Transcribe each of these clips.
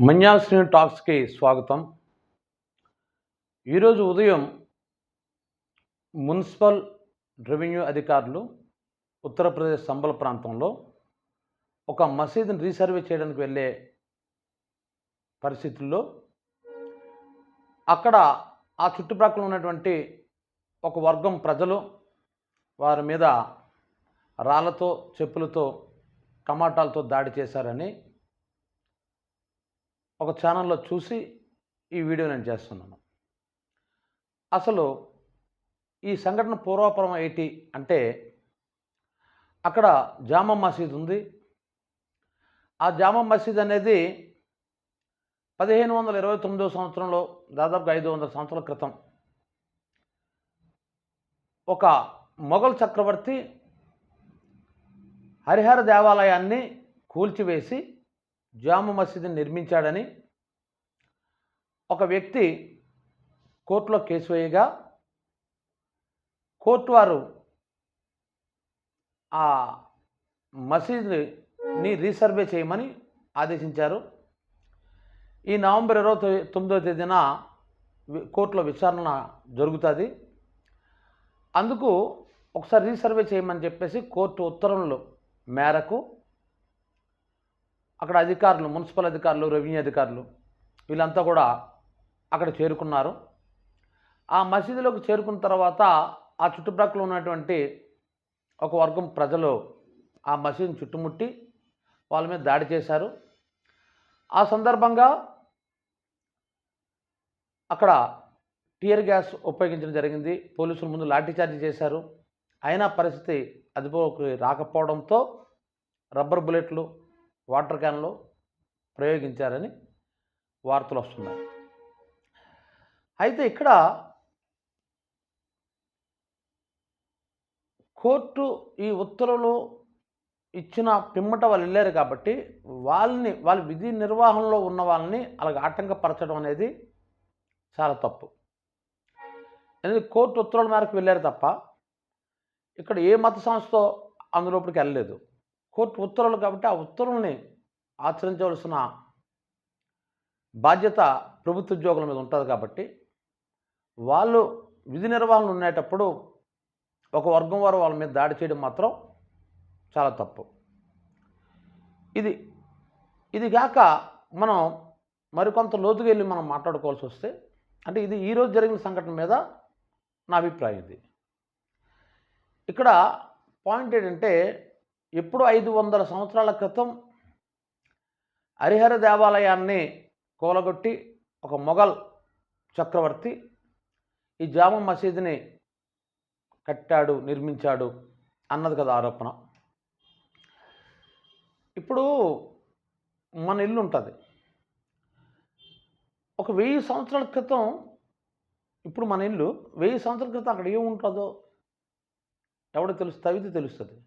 మన్యాశ్రీ టాక్స్కి స్వాగతం. ఈరోజు ఉదయం మున్సిపల్ రెవెన్యూ అధికారులు ఉత్తరప్రదేశ్ సంబల ప్రాంతంలో ఒక మసీదుని రీసర్వే చేయడానికి వెళ్ళే పరిస్థితుల్లో అక్కడ ఆ చుట్టుప్రక్కల ఉన్నటువంటి ఒక వర్గం ప్రజలు వారి మీద రాళ్ళతో చెప్పులతో టమాటాలతో దాడి చేశారని ఒక ఛానల్లో చూసి ఈ వీడియో నేను చేస్తున్నాను. అసలు ఈ సంఘటన పూర్వాపరం ఏంటి అంటే అక్కడ జామా మసీద్ ఉంది. ఆ జామా మసీద్ అనేది పదిహేను వందల ఇరవై తొమ్మిదో సంవత్సరంలో దాదాపుగా ఐదు వందల సంవత్సరాల క్రితం ఒక మొఘల్ చక్రవర్తి హరిహర దేవాలయాన్ని కూల్చివేసి జాము మసీదుని నిర్మించాడని ఒక వ్యక్తి కోర్టులో కేసు వేయగా కోర్టు వారు ఆ మసీదుని రీసర్వే చేయమని ఆదేశించారు. ఈ నవంబర్ ఇరవై తొ- తొమ్మిదవ తేదీన కోర్టులో విచారణ జరుగుతుంది. అందుకు ఒకసారి రీసర్వే చేయమని చెప్పేసి కోర్టు ఉత్తర్వుల మేరకు అక్కడ అధికారులు మున్సిపల్ అధికారులు రెవెన్యూ అధికారులు వీళ్ళంతా కూడా అక్కడ చేరుకున్నారు. ఆ మసీదులోకి చేరుకున్న తర్వాత ఆ చుట్టుప్రక్కల ఉన్నటువంటి ఒక వర్గం ప్రజలు ఆ మసీదుని చుట్టుముట్టి వాళ్ళ మీద దాడి చేశారు. ఆ సందర్భంగా అక్కడ టియర్ గ్యాస్ ఉపయోగించడం జరిగింది. పోలీసులు ముందు లాఠీచార్జీ చేశారు. అయినా పరిస్థితి అదుపులోకి రాకపోవడంతో రబ్బర్ బుల్లెట్లు వాటర్ క్యాన్లు ప్రయోగించారని వార్తలు వస్తున్నాయి. అయితే ఇక్కడ కోర్టు ఈ ఉత్తర్వులు ఇచ్చిన పిమ్మట వాళ్ళు వెళ్ళారు కాబట్టి వాళ్ళని వాళ్ళ విధి నిర్వహణలో ఉన్న వాళ్ళని అలాగ ఆటంకపరచడం అనేది చాలా తప్పు. అనేది కోర్టు ఉత్తర్వుల మేరకు వెళ్ళారు తప్ప ఇక్కడ ఏ మత సంస్థ అందులోపలికి వెళ్ళలేదు. కోర్టు ఉత్తర్వులు కాబట్టి ఆ ఉత్తర్వుల్ని ఆచరించవలసిన బాధ్యత ప్రభుత్వ ఉద్యోగుల మీద ఉంటుంది కాబట్టి వాళ్ళు విధి నిర్వహణ ఉండేటప్పుడు ఒక వర్గం వారు వాళ్ళ మీద దాడి చేయడం మాత్రం చాలా తప్పు. ఇది ఇది కాక మనం మరికొంత లోతుగా వెళ్ళి మనం మాట్లాడుకోవాల్సి వస్తే అంటే ఇది ఈరోజు జరిగిన సంఘటన మీద నా అభిప్రాయం ఇది. ఇక్కడ పాయింట్ ఏంటంటే ఎప్పుడు ఐదు వందల సంవత్సరాల క్రితం హరిహర దేవాలయాన్ని కూలగొట్టి ఒక మొఘల్ చక్రవర్తి ఈ జామా మసీదుని కట్టాడు నిర్మించాడు అన్నది కదా ఆరోపణ. ఇప్పుడు మన ఇల్లు ఉంటుంది. ఒక వెయ్యి సంవత్సరాల క్రితం ఇప్పుడు మన ఇల్లు వెయ్యి సంవత్సరాల క్రితం అక్కడ ఏముంటుందో ఎవడో తెలుసు? తవ్వితే తెలుస్తుంది.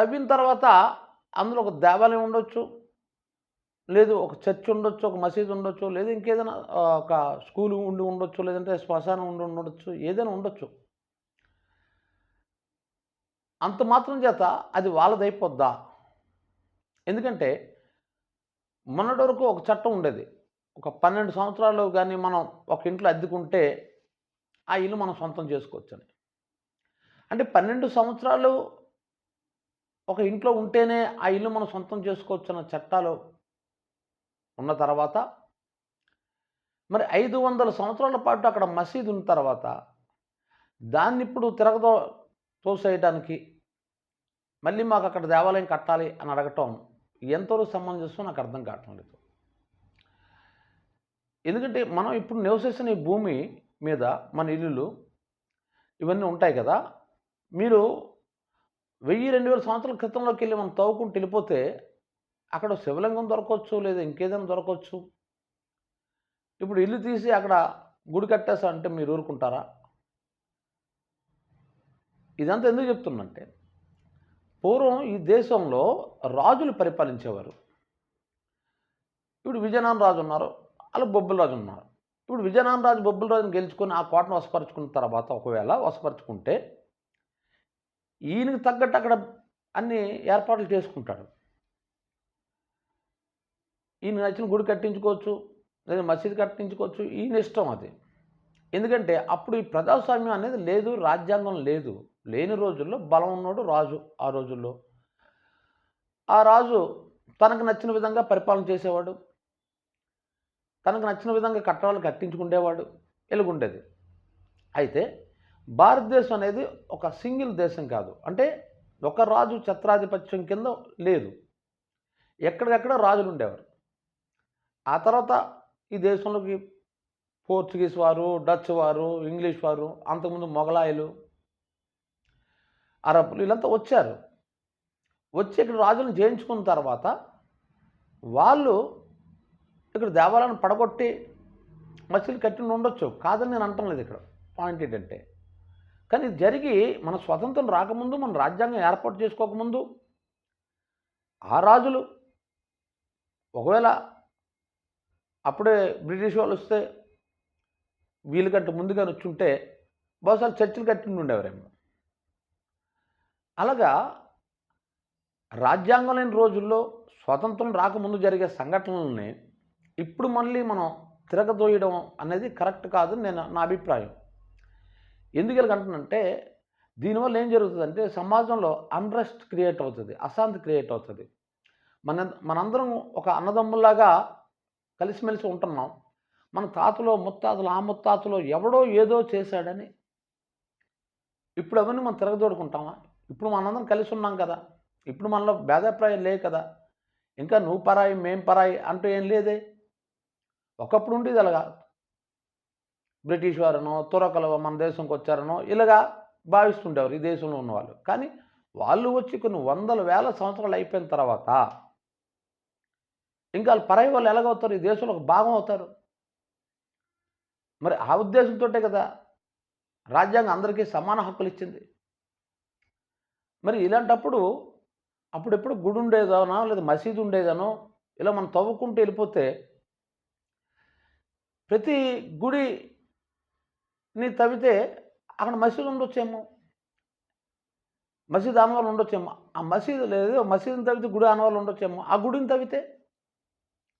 తవ్విన తర్వాత అందులో ఒక దేవాలయం ఉండొచ్చు లేదు ఒక చర్చ్ ఉండొచ్చు ఒక మసీద్ ఉండొచ్చు లేదా ఇంకేదైనా ఒక స్కూల్ ఉండి ఉండొచ్చు లేదంటే శ్మశానం ఉండి ఉండొచ్చు ఏదైనా ఉండొచ్చు. అంత మాత్రం చేత అది వాళ్ళదైపోద్దా? ఎందుకంటే మొన్నటి వరకు ఒక చట్టం ఉండేది. ఒక పన్నెండు సంవత్సరాలు కానీ మనం ఒక ఇంట్లో అద్దెకుంటే ఆ ఇల్లు మనం సొంతం చేసుకోవచ్చని. అంటే పన్నెండు సంవత్సరాలు ఒక ఇంట్లో ఉంటేనే ఆ ఇల్లు మనం సొంతం చేసుకోవచ్చు అన్న చట్టాలు ఉన్న తర్వాత మరి ఐదు వందల సంవత్సరాల పాటు అక్కడ మసీదు ఉన్న తర్వాత దాన్ని ఇప్పుడు తిరగదో తోసేయడానికి మళ్ళీ మాకు అక్కడ దేవాలయం కట్టాలి అని అడగటం ఎంతవరకు సమంజసం నాకు అర్థం కావటం లేదు. ఎందుకంటే మనం ఇప్పుడు నివసిస్తున్న ఈ భూమి మీద మన ఇల్లులు ఇవన్నీ ఉంటాయి కదా మీరు వెయ్యి రెండు వేల సంవత్సరాల క్రితంలోకి వెళ్ళి మనం తవ్వుకుంటూ వెళ్ళిపోతే అక్కడ శివలింగం దొరకవచ్చు లేదా ఇంకేదైనా దొరకవచ్చు. ఇప్పుడు ఇల్లు తీసి అక్కడ గుడి కట్టేసా అంటే మీరు ఊరుకుంటారా? ఇదంతా ఎందుకు చెప్తున్నంటే పూర్వం ఈ దేశంలో రాజులు పరిపాలించేవారు. ఇప్పుడు విజయనగరం రాజు ఉన్నారు అలా బొబ్బుల రాజు ఉన్నారు. ఇప్పుడు విజయనగరం రాజు బొబ్బుల రాజుని గెలుచుకొని ఆ కోటను వసపరుచుకున్న తర్వాత ఒకవేళ వసపరుచుకుంటే ఈయనకు తగ్గట్టు అక్కడ అన్ని ఏర్పాట్లు చేసుకుంటాడు. ఈయన నచ్చిన గుడి కట్టించుకోవచ్చు లేదా మసీదు కట్టించుకోవచ్చు ఈయన ఇష్టం అది. ఎందుకంటే అప్పుడు ఈ ప్రజాస్వామ్యం అనేది లేదు రాజ్యాంగం లేదు. లేని రోజుల్లో బలం ఉన్నాడు రాజు ఆ రోజుల్లో. ఆ రాజు తనకు నచ్చిన విధంగా పరిపాలన చేసేవాడు. తనకు నచ్చిన విధంగా కట్టడాలు కట్టించుకుండేవాడు. ఎలుగుండేది అయితే భారతదేశం అనేది ఒక సింగిల్ దేశం కాదు. అంటే ఒక రాజు ఛత్రాధిపత్యం కింద లేదు. ఎక్కడికక్కడ రాజులు ఉండేవారు. ఆ తర్వాత ఈ దేశంలోకి పోర్చుగీస్ వారు డచ్ వారు ఇంగ్లీష్ వారు అంతకుముందు మొఘలాయిలు అరబ్బులు వీళ్ళంతా వచ్చారు. వచ్చి ఇక్కడ రాజులను జయించుకున్న తర్వాత వాళ్ళు ఇక్కడ దేవాలయాన్ని పడగొట్టి మసీలు కట్టి ఉండొచ్చు. కాదని నేను అంటం లేదు ఇక్కడ. పాయింట్ ఏంటంటే కానీ ఇది జరిగి మన స్వతంత్రం రాకముందు మన రాజ్యాంగం ఏర్పాటు చేసుకోకముందు ఆ రాజులు ఒకవేళ అప్పుడే బ్రిటిష్ వాళ్ళు వస్తే వీళ్ళకంటే ముందుగా వచ్చుంటే బహుశా చర్చిలు కట్టి ఉండేవారేమో. అలాగా రాజ్యాంగం లేని రోజుల్లో స్వతంత్రం రాకముందు జరిగే సంఘటనలని ఇప్పుడు మళ్ళీ మనం తిరగదోయడం అనేది కరెక్ట్ కాదు నేను నా అభిప్రాయం. ఎందుకు ఎలాగంటున్నంటే దీనివల్ల ఏం జరుగుతుందంటే సమాజంలో అన్రెస్ట్ క్రియేట్ అవుతుంది అశాంతి క్రియేట్ అవుతుంది. మన మనందరం ఒక అన్నదమ్ముల్లాగా కలిసిమెలిసి ఉంటున్నాం. మన తాతలో ముత్తాతలు ఆ ముత్తాతలో ఎవడో ఏదో చేశాడని. ఇప్పుడు అవన్నీ మనం తిరగదోడుకుంటామా? ఇప్పుడు మనందరం కలిసి ఉన్నాం కదా. ఇప్పుడు మనలో భేదాభిప్రాయం లేవు కదా. ఇంకా నువ్వు పరాయి మేం పరాయి అంటూ ఏం లేదే. ఒకప్పుడు ఉండేది అలాగా. బ్రిటిష్ వారనో తురకలు మన దేశంకి వచ్చారనో ఇలాగా భావిస్తుండేవారు ఈ దేశంలో ఉన్నవాళ్ళు. కానీ వాళ్ళు వచ్చి కొన్ని వందల వేల సంవత్సరాలు అయిపోయిన తర్వాత ఇంకా వాళ్ళు పరై వాళ్ళు ఎలాగవుతారు? ఈ దేశంలో ఒక భాగం అవుతారు. మరి ఆ ఉద్దేశంతో కదా రాజ్యాంగం అందరికీ సమాన హక్కులు ఇచ్చింది. మరి ఇలాంటప్పుడు అప్పుడెప్పుడు గుడి ఉండేదానో లేదా మసీదు ఉండేదనో ఇలా మనం తవ్వుకుంటూ వెళ్ళిపోతే ప్రతి గుడి నీ తవ్వితే అక్కడ మసీదు ఉండొచ్చేమో. మసీదు ఆనవాళ్ళు ఉండొచ్చేమో. ఆ మసీదు లేదు మసీదుని తవ్వితే గుడి ఆనవాళ్ళు ఉండొచ్చేమో. ఆ గుడిని తవ్వితే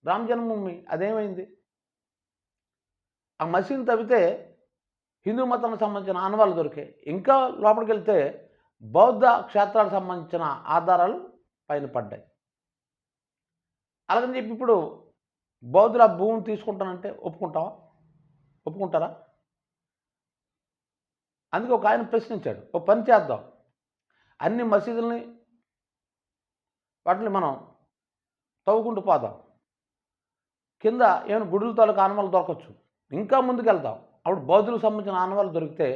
రామ జన్మభూమి అదేమైంది? ఆ మసీదుని తవ్వితే హిందూ మతానికి సంబంధించిన ఆనవాళ్ళు దొరికాయి ఇంకా లోపలికి వెళ్తే బౌద్ధ క్షేత్రాలకు సంబంధించిన ఆధారాలు పైన పడ్డాయి. అలాగని చెప్పి ఇప్పుడు బౌద్ధుల భూమిని తీసుకుంటానంటే ఒప్పుకుంటావా? ఒప్పుకుంటారా? అందుకే ఒక ఆయన ప్రశ్నించాడు ఒక పని చేద్దాం. అన్ని మసీదుల్ని వాటిని మనం తవ్వుకుంటూ పోదాం. కింద ఏమైనా గుడుల తాలూకు ఆనవాళ్ళు దొరకచ్చు. ఇంకా ముందుకెళ్తాం అప్పుడు బౌద్ధులకు సంబంధించిన ఆనవాళ్ళు దొరికితే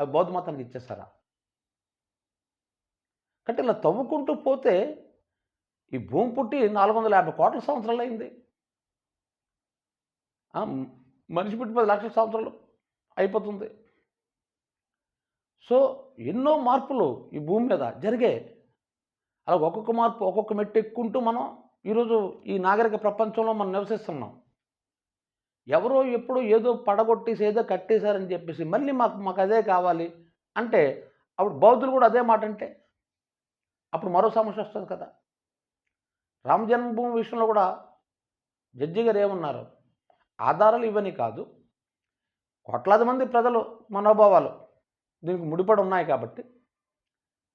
అవి బౌద్ధ మతానికి ఇచ్చేస్తారా? అంటే ఇలా తవ్వుకుంటూ పోతే ఈ భూమి పుట్టి నాలుగు వందల యాభై కోట్ల సంవత్సరాలు అయింది. మనిషి పుట్టి పది లక్షల సంవత్సరాలు అయిపోతుంది. సో ఎన్నో మార్పులు ఈ భూమి మీద జరిగాయి అలా ఒక్కొక్క మార్పు ఒక్కొక్క మెట్టు ఎక్కుంటూ మనం ఈరోజు ఈ నాగరిక ప్రపంచంలో మనం నివసిస్తున్నాం. ఎవరో ఎప్పుడో ఏదో పడగొట్టేసి ఏదో కట్టేశారని చెప్పేసి మళ్ళీ మాకు మాకు అదే కావాలి అంటే అప్పుడు బౌద్ధులు కూడా అదే మాట అంటే. అప్పుడు మరో సమస్య వస్తుంది కదా. రామ జన్మభూమి విషయంలో కూడా జడ్జి గారు ఏమన్నారు? ఆధారాలు ఇవన్నీ కాదు. కోట్లాది మంది ప్రజలు మనోభావాలు. దీనికి ముడిపడి ఉన్నాయి కాబట్టి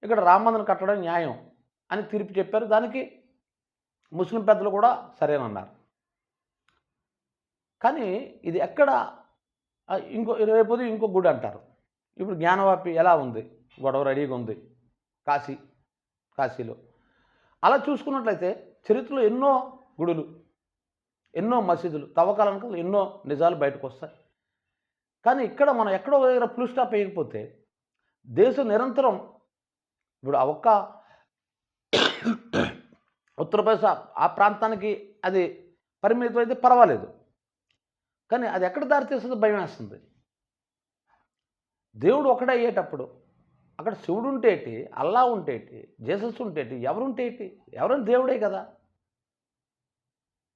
ఇక్కడ రామ కట్టడం న్యాయం అని తీర్పు చెప్పారు. దానికి ముస్లిం పెద్దలు కూడా సరేనన్నారు. కానీ ఇది ఎక్కడ ఇంకో రేపు ఇంకో గుడి అంటారు. ఇప్పుడు జ్ఞానవాపి ఎలా ఉంది? గొడవ రెడీగా ఉంది కాశీ కాశీలో. అలా చూసుకున్నట్లయితే చరిత్రలో ఎన్నో గుడులు ఎన్నో మసీదులు తవ్వకాలకు ఎన్నో నిజాలు బయటకు వస్తాయి. కానీ ఇక్కడ మనం ఎక్కడో దగ్గర ఫుల్ స్టాప్ వేయకపోతే దేశం నిరంతరం ఇప్పుడు ఆ ఒక్క ఉత్తరప్రదేశ్ ఆ- ప్రాంతానికి అది పరిమితం అయితే పర్వాలేదు. కానీ అది ఎక్కడ దారితీస్తుందో భయం వేస్తుంది. దేవుడు ఒకడే అయ్యేటప్పుడు అక్కడ శివుడు ఉంటేటి అల్లా ఉంటేటి జీసస్ ఉంటేటి ఎవరుంటేటి ఎవరైనా దేవుడే కదా.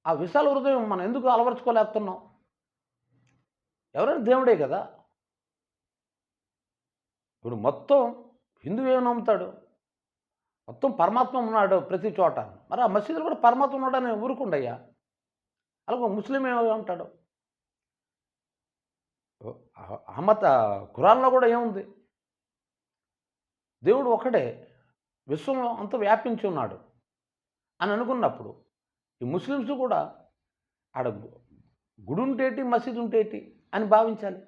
ఆ విశాల హృదయం మనం ఎందుకు అలవరుచుకోలేకపోతున్నాం? ఎవరైనా దేవుడే కదా. ఇప్పుడు మొత్తం హిందువు నమ్ముతాడు? మొత్తం పరమాత్మ ఉన్నాడు ప్రతి చోట. మరి ఆ మసీదులో కూడా పరమాత్మ ఉన్నాడని ఊరుకుండయ్యా అలాగే ముస్లిం ఏమంటాడు అహ్మద్ ఖురాన్లో కూడా ఏముంది? దేవుడు ఒకడే విశ్వంలో అంత వ్యాపించి ఉన్నాడు అని అనుకున్నప్పుడు ఈ ముస్లిమ్స్ కూడా ఆడ గుడి ఉంటేటి మసీదు ఉంటేటి అని భావించాలి.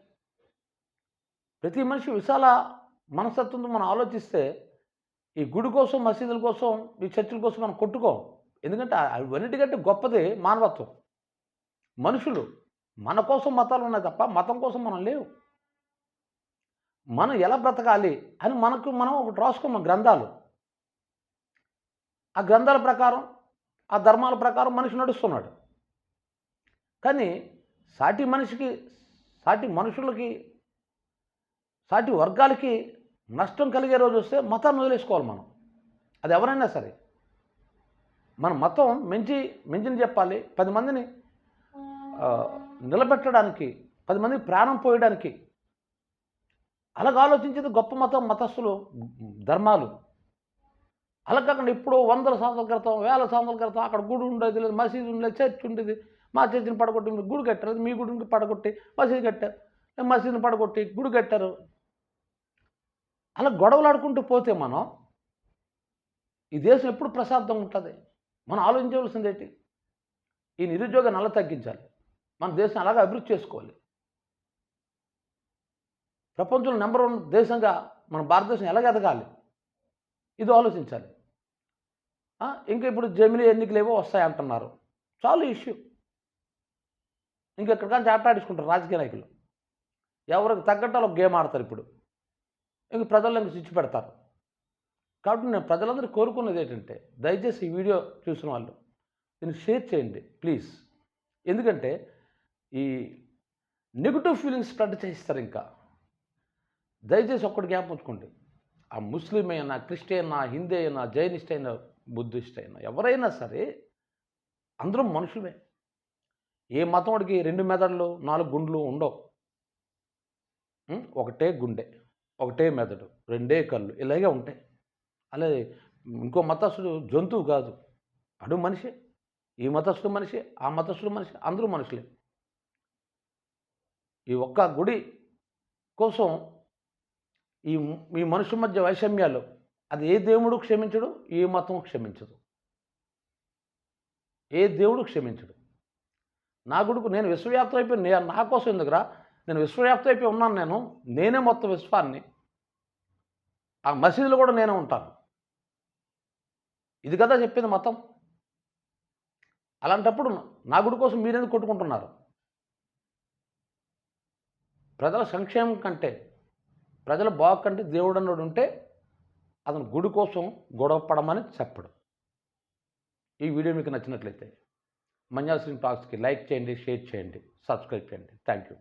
ప్రతి మనిషి విశాల మనస్తత్వంతో మనం ఆలోచిస్తే ఈ గుడి కోసం మసీదుల కోసం ఈ చర్చిల కోసం మనం కొట్టుకోం. ఎందుకంటే అవన్నిటికంటే గొప్పది మానవత్వం. మనుషులు మన కోసం మతాలు ఉన్నాయి తప్ప మతం కోసం మనం లేవు. మనం ఎలా బ్రతకాలి అని మనకు మనం ఒకటి రాసుకున్నాం గ్రంథాలు. ఆ గ్రంథాల ప్రకారం ఆ ధర్మాల ప్రకారం మనిషి నడుస్తున్నాడు. కానీ సాటి మనిషికి సాటి మనుషులకి సాటి వర్గాలకి నష్టం కలిగే రోజు వస్తే మతాన్ని వదిలేసుకోవాలి మనం. అది ఎవరైనా సరే. మన మతం మించి మించిని చెప్పాలి. పది మందిని నిలబెట్టడానికి పది మందికి ప్రాణం పోయడానికి. అలాగ ఆలోచించేది గొప్ప మతం మతస్థులు ధర్మాలు. అలా కాకుండా ఇప్పుడు వందల సంవత్సరాల క్రితం వేల సంవత్సరాల క్రితం అక్కడ గుడి ఉండేది లేదు మసీదు ఉండేది చర్చ్ ఉండేది. మా చర్చిని పడగొట్టి మీరు గుడి కట్టారు. మీ గుడిని పడగొట్టి మసీదు కట్టారు. మసీదుని పడగొట్టి గుడి కట్టారు. అలా గొడవలు ఆడుకుంటూ పోతే మనం ఈ దేశం ఎప్పుడు ప్రశాంతంగా ఉంటుంది? మనం ఆలోచించవలసింది ఏంటి? ఈ నిరుద్యోగ నల్ల తగ్గించాలి. మన దేశం అలాగే అభివృద్ధి చేసుకోవాలి. ప్రపంచంలో నెంబర్ వన్ దేశంగా మన భారతదేశం ఎలాగ ఎదగాలి? ఇది ఆలోచించాలి. ఇంకా ఇప్పుడు జమిలీ ఎన్నికలు ఏవో వస్తాయి అంటున్నారు. చాలు ఇష్యూ. ఇంకెక్కడికైనా ఆటాడించుకుంటారు రాజకీయ నాయకులు. ఎవరికి తగ్గట్టు గేమ్ ఆడతారు ఇప్పుడు. ఇంక ప్రజల్లో స్విచ్ పెడతారు. కాబట్టి నేను ప్రజలందరూ కోరుకున్నది ఏంటంటే దయచేసి ఈ వీడియో చూసిన వాళ్ళు దీన్ని షేర్ చేయండి ప్లీజ్. ఎందుకంటే ఈ నెగిటివ్ ఫీలింగ్స్ స్ప్రెడ్ చేస్తారు ఇంకా. దయచేసి ఒక్కటి జ్ఞాపకం ఉంచుకోండి. ఆ ముస్లిం అయినా క్రిస్టియన్ అయినా హిందీ అయినా జైనిస్ట్ అయినా బుద్ధిస్ట్ అయినా ఎవరైనా సరే అందరం మనుషులే ఏ మతం వాడికి రెండు మెదడులు నాలుగు గుండ్లు ఉండవు. ఒకటే గుండె. ఒకటే మెదడు రెండే కళ్ళు ఇలాగే ఉంటాయి. అలాగే ఇంకో మతస్థుడు జంతువు కాదు అడు మనిషి. ఈ మతస్థుడు మనిషి ఆ మతస్థుడు మనిషి అందరూ మనుషులే. ఈ ఒక్క గుడి కోసం ఈ ఈ మనుషుల మధ్య వైషమ్యాలు అది ఏ దేవుడు క్షమించడు ఏ మతం క్షమించదు. ఏ దేవుడు క్షమించడు. నా గుడికి నేను విశ్వవ్యాప్తం అయిపోయి నా కోసం ఎందుకురా? నేను విశ్వవ్యాప్తం అయిపోయి ఉన్నాను నేను. నేనే మొత్తం విశ్వాన్ని. ఆ మసీదులో కూడా నేనే ఉంటాను. ఇది కదా చెప్పింది మతం. అలాంటప్పుడు నా గుడి కోసం మీరెందుకు కొట్టుకుంటున్నారు? ప్రజల సంక్షేమం కంటే ప్రజల బాగు కంటే దేవుడు అన్నాడు ఉంటే అతను గుడి కోసం గొడవపడమని చెప్పడు. ఈ వీడియో మీకు నచ్చినట్లయితే మంజాల్ సింగ్ టాక్స్కి లైక్ చేయండి షేర్ చేయండి సబ్స్క్రైబ్ చేయండి. Thank you